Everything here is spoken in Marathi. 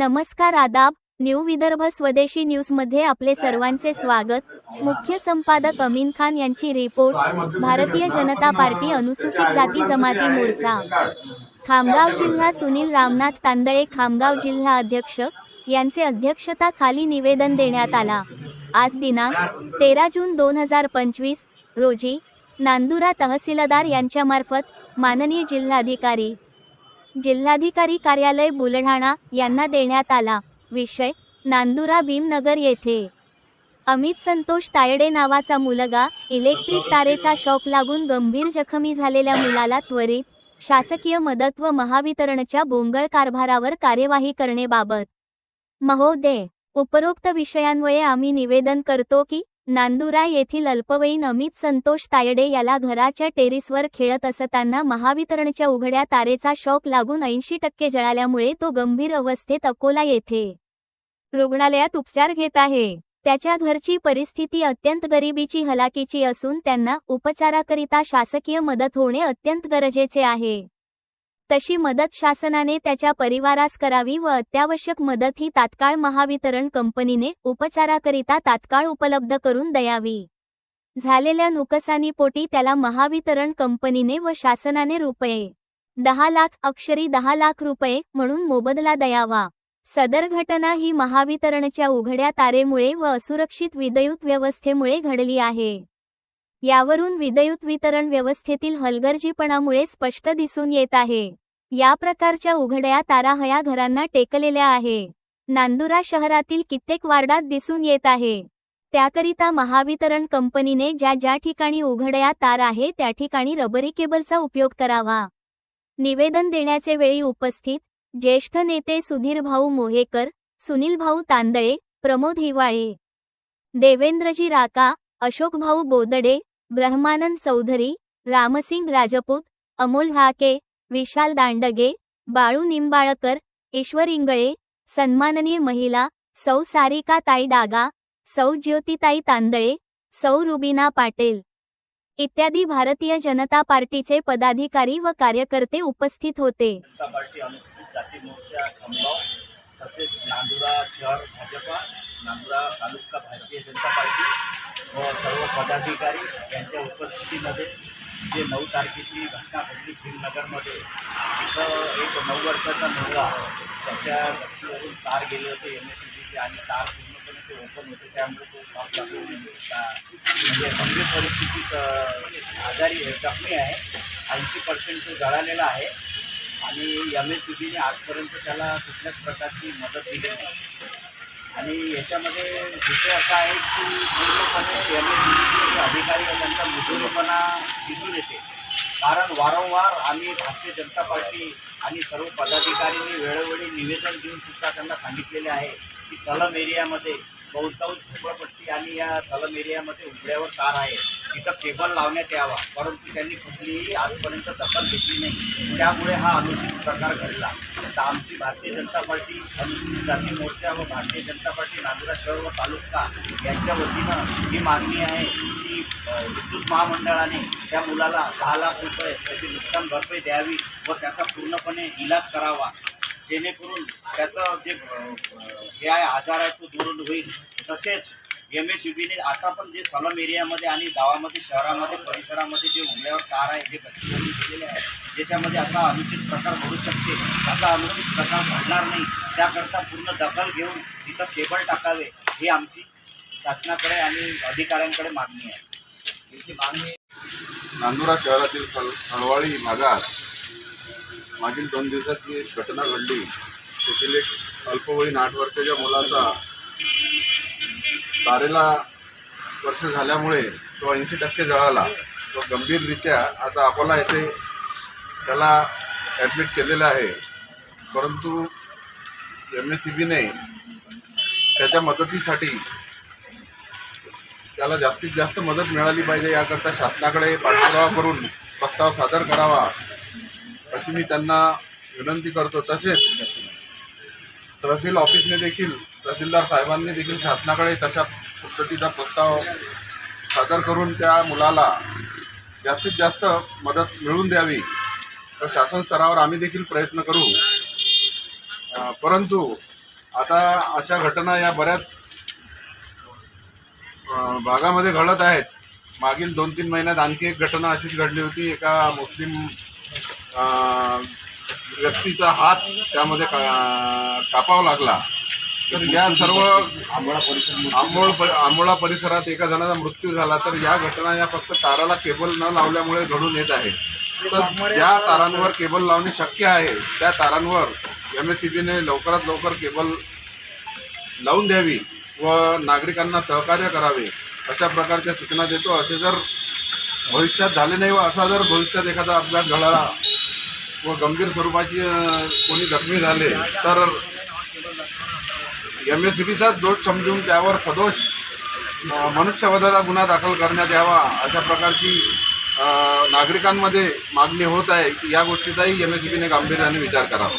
नमस्कार आदाब न्यू विदर्भ स्वदेशी न्यूजमध्ये आपले सर्वांचे स्वागत. मुख्य संपादक अमीन खान यांची रिपोर्ट भारतीय जनता पार्टी अनुसूचित जाती जमाती मोर्चा. खामगाव जिल्हा सुनील रामनाथ तांदळे खामगाव जिल्हा अध्यक्ष यांचे अध्यक्षता खाली निवेदन देण्यात आला. आज दिनांक तेरा जून दोन हजार पंचवीस रोजी नांदुरा तहसीलदार यांच्यामार्फत माननीय जिल्हाधिकारी जिल्हाधिकारी कार्यालय बुलढाणा यांना देण्यात आला. विषय नांदुरा भीमनगर येथे. अमित संतोष तायडे नावाचा मुलगा इलेक्ट्रिक तारेचा शॉक लागून गंभीर जखमी झालेल्या मुलाला त्वरित शासकीय मदत व महावितरणच्या बोंगळ कारभारावर कार्यवाही करणेबाबत महोदय उपरोक्त विषयांवये आम्ही निवेदन करतो की नांदुरा येथील अल्पवयीन अमित संतोष तायडे याला घराच्या टेरिसवर खेळत असताना महावितरणच्या उघड्या तारेचा शॉक लागून ऐंशी टक्के जळाल्यामुळे तो गंभीर अवस्थेत अकोला येथे रुग्णालयात उपचार घेत आहे. त्याच्या घरची परिस्थिती अत्यंत गरिबीची हलाकीची असून त्यांना उपचाराकरिता शासकीय मदत होणे अत्यंत गरजेचे आहे. तशी मदत शासनाने त्याच्या परिवारास करावी व अत्यावश्यक मदत ही तात्काळ महावितरण कंपनीने उपचाराकरिता तात्काळ उपलब्ध करून द्यावी. झालेल्या नुकसानीपोटी त्याला महावितरण कंपनीने व शासनाने रुपये दहा लाख अक्षरी दहा लाख रुपये म्हणून मोबदला द्यावा. सदर घटना ही महावितरणच्या उघड्या तारेमुळे व असुरक्षित विद्युत व्यवस्थेमुळे घडली आहे. यावरून विद्युत वितरण व्यवस्थेतील हलगर्जीपणामुळे स्पष्ट दिसून येत आहे. या प्रकारच्या उघड्या तारा हया घरांना टेकलेल्या आहे. नांदुरा शहरातील कित्येक वार्डात दिसून येत आहे. त्याकरिता महावितरण कंपनीने ज्या ज्या ठिकाणी उघड्या तार आहे त्या ठिकाणी रबरी केबलचा उपयोग करावा. निवेदन देण्याचे वेळी उपस्थित ज्येष्ठ नेते सुधीर भाऊ मोहेकर सुनील भाऊ तांदळे प्रमोद हिवाळे देवेंद्रजी राका अशोक भाऊ बोदडे ब्रह्मानंद चौधरी रामसिंग राजपूत अमोल हाके विशाल दांडगे बाळू निंबाळकर ईश्वर इंगळे सन्माननीय महिला सौ सारिका ताई डागा सौ ज्योतिताई तांदळे सौ रुबीना पाटील इत्यादी भारतीय जनता पार्टीचे पदाधिकारी व कार्यकर्ते उपस्थित होते. तसेच नांदुरा शहर भाजपा नांदुरा तालुका भारतीय जनता पार्टी व सर्व पदाधिकारी यांच्या उपस्थितीमध्ये जे नऊ तारखेची घटना घडली भीमनगरमध्ये तिथं एक नऊ वर्षाचा मुलगा त्याच्या गच्चीवरून तार गेले होते एम एस सी आणि तार पूर्णपणे ते ओपन होते त्यामुळे तो शॉक म्हणजे गंभीर परिस्थितीत आजारी जखमी आहे ऐंशी पर्सेंट तो जळालेला आहे आणि एम एस सी बीने आजपर्यंत त्याला कुठल्याच प्रकारची मदत दिली नाही. आणि याच्यामध्ये विषय असा आहे की पूर्णपणे एम एस सी अधिकारी त्यांचा मुजोरीपणा दिसून येते. कारण वारंवार आम्ही भारतीय जनता पार्टी आणि सर्व पदाधिकाऱ्यांनी वेळोवेळी निवेदन देऊन सुद्धा त्यांना सांगितलेले आहे की सलम एरियामध्ये बहुतांश झोपडपट्टी आणि या सलम एरियामध्ये उघड्यावर तार आहे. तिथं केबल लावण्यात यावा परंतु त्यांनी कुठलीही आजपर्यंत दखल घेतली नाही. त्यामुळे हा अनुचित प्रकार घडला. तर आमची भारतीय जनता पार्टी अनुसूचित जाती मोर्चा व भारतीय जनता पार्टी नांदुरा शहर व तालुका यांच्या वतीनं ही मागणी आहे की विद्युत महामंडळाने त्या मुलाला सहा लाख रुपये त्याची नुकसान भरपाई द्यावी व त्याचा पूर्णपणे इलाज करावा. जेणेकरून त्याचं जे हे आहे आजार आहे तो दूर होईल. तसेच एम एस बीने आता पण जे सलम एरियामध्ये आणि गावामध्ये शहरामध्ये परिसरामध्ये जे उघड्यावर कार आहे जे गच्चीवरून केलेले आहे ज्याच्यामध्ये असा अनुचित प्रकार घडू शकते असा अनुचित प्रकार घडणार नाही त्याकरता पूर्ण दखल घेऊन तिथं केबल टाकावे ही आमची शासनाकडे आणि अधिकाऱ्यांकडे मागणी आहे. याची मागणी नांदुरा शहरातील खल भागात मागील दोन दिवसात जी घटना घडली तेथील एक अल्पवयीन आठ वर्षाच्या मुलाचा तारेला स्पर्श झाल्यामुळे तो ऐंशी टक्के जळाला. तो गंभीररित्या आता अकोला येथे त्याला ॲडमिट केलेलं आहे. परंतु एम एस सी बीने त्याच्या मदतीसाठी त्याला जास्तीत जास्त मदत मिळाली पाहिजे याकरता शासनाकडे पाठपुरावा करून प्रस्ताव सादर करावा. अशी मी त्यांना विनंती करतो. तसेच तहसील ऑफिसने देखील तहसीलदार साहेबांनी देखील शासनाकडे तशा पद्धतीचा प्रस्ताव सादर करून त्या मुलाला जास्तीत जास्त मदत मिळवून द्यावी. तर शासन स्तरावर आम्ही देखील प्रयत्न करू. परंतु आता अशा घटना या बऱ्याच भागामध्ये घडत आहेत. मागील दोन तीन महिन्यात आणखी एक घटना अशीच घडली होती. एका मुस्लिम व्यक्तीचा हात त्यामध्ये का- कापावा लागला तर या सर्व आंबोळ पर आंबोळा परिसरात एका जणाचा मृत्यू झाला तर या घटना या फक्त ताराला केबल न लावल्यामुळे घडून येत आहे. तर ज्या तारांवर केबल लावणे शक्य आहे. त्या तारांवर एम एस सी बीने लवकरात लवकर केबल लावून द्यावी व नागरिकांना सहकार्य करावे अशा प्रकारच्या सूचना देतो. असे जर भविष्यात झाले नाही व असा जर भविष्यात एखादा अपघात घडला व गंभीर स्वरूपाची कोणी जखमी झाले तर एम एस सी बीचाच दोष समजून त्यावर सदोष मनुष्यवधाचा गुन्हा दाखल करण्यात यावा अशा प्रकारची नागरिकांमध्ये मागणी होत आहे. की या गोष्टीचाही एम एस सी बीने गांभीर्याने विचार करावा.